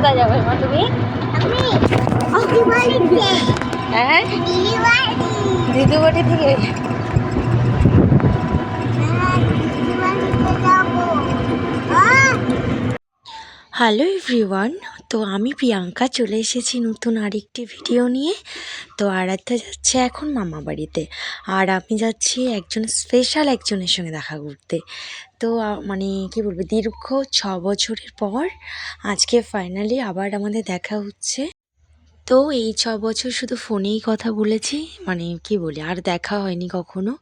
কোথায় যাবে মা তুমি? হ্যাঁ বাড়ি থেকে। হ্যালো এভরিওয়ান তো আমি প্রিয়াঙ্কা চলে এসেছি নতুন আরেকটি ভিডিও নিয়ে। তো আরাধ্যা যাচ্ছে এখন মামা বাড়িতে। আর আমি যাচ্ছি একজন স্পেশাল একজনের সঙ্গে দেখা করতে। তো মানে কি বলব, দীর্ঘ ছ বছরের পর আজকে ফাইনালি আবার আমাদের দেখা হচ্ছে। তো এই ছ বছর শুধু ফোনেই কথা বলেছি মানে কি বলি, আর দেখা হয়নি কখনো।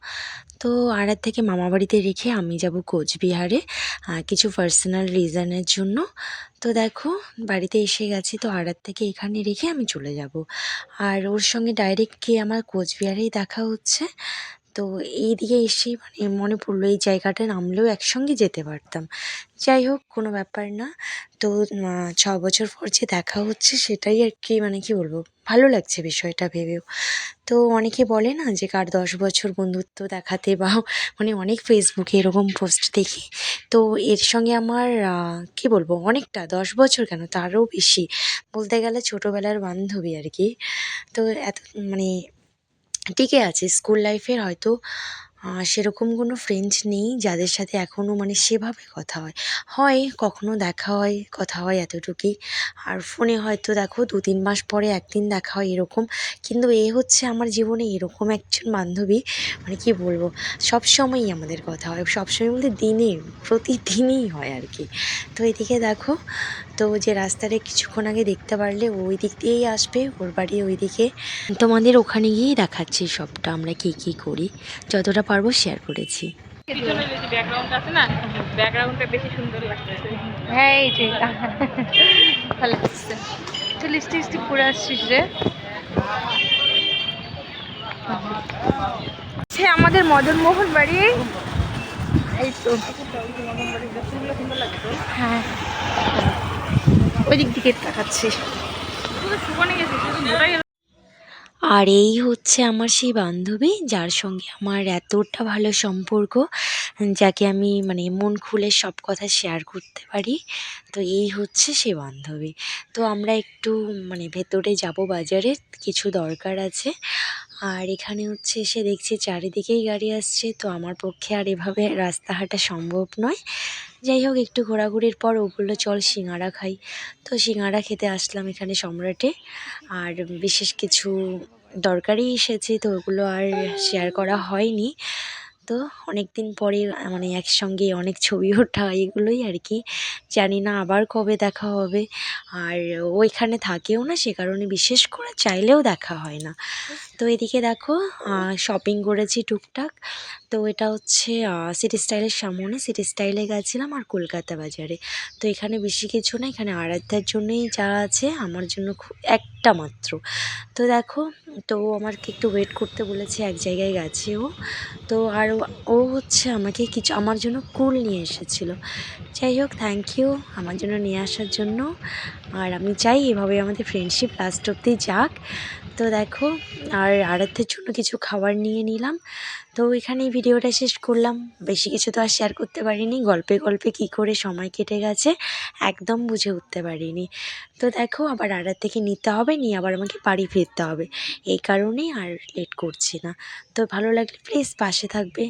তো আড়ার থেকে মামা বাড়িতে রেখে আমি যাব কোচবিহারে কিছু পার্সোনাল রিজনের জন্য। তো দেখো, বাড়িতে এসে গেছি, তো আড়ার থেকে এখানে রেখে আমি চলে যাব। আর ওর সঙ্গে ডাইরেক্ট গিয়ে আমার কোচবিহারেই দেখা হচ্ছে। তো এই দিকে এসেই মানে মনে পড়ল এই জায়গাটা নামলেও একসঙ্গে যেতে পারতাম। যাই হোক, কোনো ব্যাপার না। তো ছ বছর পর যে দেখা হচ্ছে সেটাই আর কি মানে কি বলব, ভালো লাগছে বিষয়টা ভেবেও। তো অনেকে বলে না যে কার দশ বছর বন্ধুত্ব দেখাতে বা মানে অনেক ফেসবুকে এরকম পোস্ট দেখি। তো এর সঙ্গে আমার কি বলব, অনেকটা, দশ বছর কেন তারও বেশি। বলতে গেলে ছোটোবেলার বান্ধবী আর কি। তো এত মানে টিকে আছে স্কুল লাইফের হয়তো সেরকম কোনো ফ্রেন্ডস নেই যাদের সাথে এখনও মানে সেভাবে কথা হয়। হয়, কখনো দেখা হয়, কথা হয় এতটুকুই। আর ফোনে হয়তো দেখো দু তিন মাস পরে একদিন দেখা হয় এরকম। কিন্তু এ হচ্ছে আমার জীবনে এরকম একজন বান্ধবী মানে কি বলব সব সময়ই আমাদের কথা হয়। সবসময় বলতে দিনে, প্রতিদিনই হয় আর কি। তো এদিকে দেখো, তো যে রাস্তাটা কিছুক্ষণ আগে দেখতে পারলে ওই দিক দিয়েই আসবে, ওর বাড়ি ওই দিকে তোমাদের ওখানে গিয়েই দেখাচ্ছি সবটা, আমরা কী কী করি। যতটা পারব শেয়ার করেছি। ব্যাকগ্রাউন্ড ব্যাকগ্রাউন্ডটা বেশি সুন্দর হ্যাঁ এই যে ভালো লাগছে আসছিস রে। আমাদের মদন মোহন বাড়ি, এই তো। হ্যাঁ। ওই দিক দিকে তাকাচ্ছি শুধু সুবনে গেছি শুধু মোটাই আর এই হচ্ছে আমার সেই বান্ধবী, যার সঙ্গে আমার এতটা ভালো সম্পর্ক, যাকে আমি মানে মন খুলে সব কথা শেয়ার করতে পারি। তো এই হচ্ছে সে বান্ধবী। তো আমরা একটু মানে ভেতরে যাব বাজারে, কিছু দরকার আছে। আর এখানে হচ্ছে এসে দেখছি চারিদিকেই গাড়ি আসছে, তো আমার পক্ষে আর এভাবে রাস্তা হাঁটা সম্ভব নয়। যাই হোক, একটু ঘোরাঘুরির পর ওগুলো চল সিঙ্গারা খাই। তো সিঙ্গারা খেতে আসলাম এখানে সম্রাটে। আর বিশেষ কিছু দরকারই এসেছে, তো ওগুলো আর শেয়ার করা হয়নি। তো অনেক দিন পরে মানে একসঙ্গে অনেক ছবি ওঠা এগুলোই আর কি জানি না আবার কবে দেখা হবে। আর ওইখানে থাকেও না সে কারণে বিশেষ করে চাইলেও দেখা হয় না। তো এদিকে দেখো শপিং করেছি টুকটাক। তো এটা হচ্ছে সিটি স্টাইলের সামনে। সিটি স্টাইলে গেছিলাম আর কলকাতা বাজারে। তো এখানে বেশি কিছু না, এখানে আরাধ্যার জন্যই যা আছে, আমার জন্য খুব একটা মাত্র। তো দেখো তো আমাকে একটু ওয়েট করতে বলেছে, এক জায়গায় গেছে ও। তো আর ও- ও হচ্ছে আমাকে কিছু, আমার জন্য কুল নিয়ে এসেছিল। যাই হোক থ্যাংক ইউ আমার জন্য নিয়ে আসার জন্য। আর আমি চাই এভাবে আমাদের ফ্রেন্ডশিপ লাস্ট অব্দি যাক। তো দেখো, আর আরাধ্যের জন্য কিছু খাবার নিয়ে নিলাম। তো এখানেই ভিডিওটা শেষ করলাম। বেশি কিছু তো আর শেয়ার করতে পারিনি। গল্পে গল্পে কি করে সময় কেটে গেছে, একদম বুঝে উঠতে পারিনি। তো দেখো, আবার আড়ার থেকে নিতে হবে, নিয়ে আবার আমাকে বাড়ি ফিরতে হবে। এই কারণেই আর লেট করছি না। তো ভালো লাগলে প্লিজ পাশে থাকবে।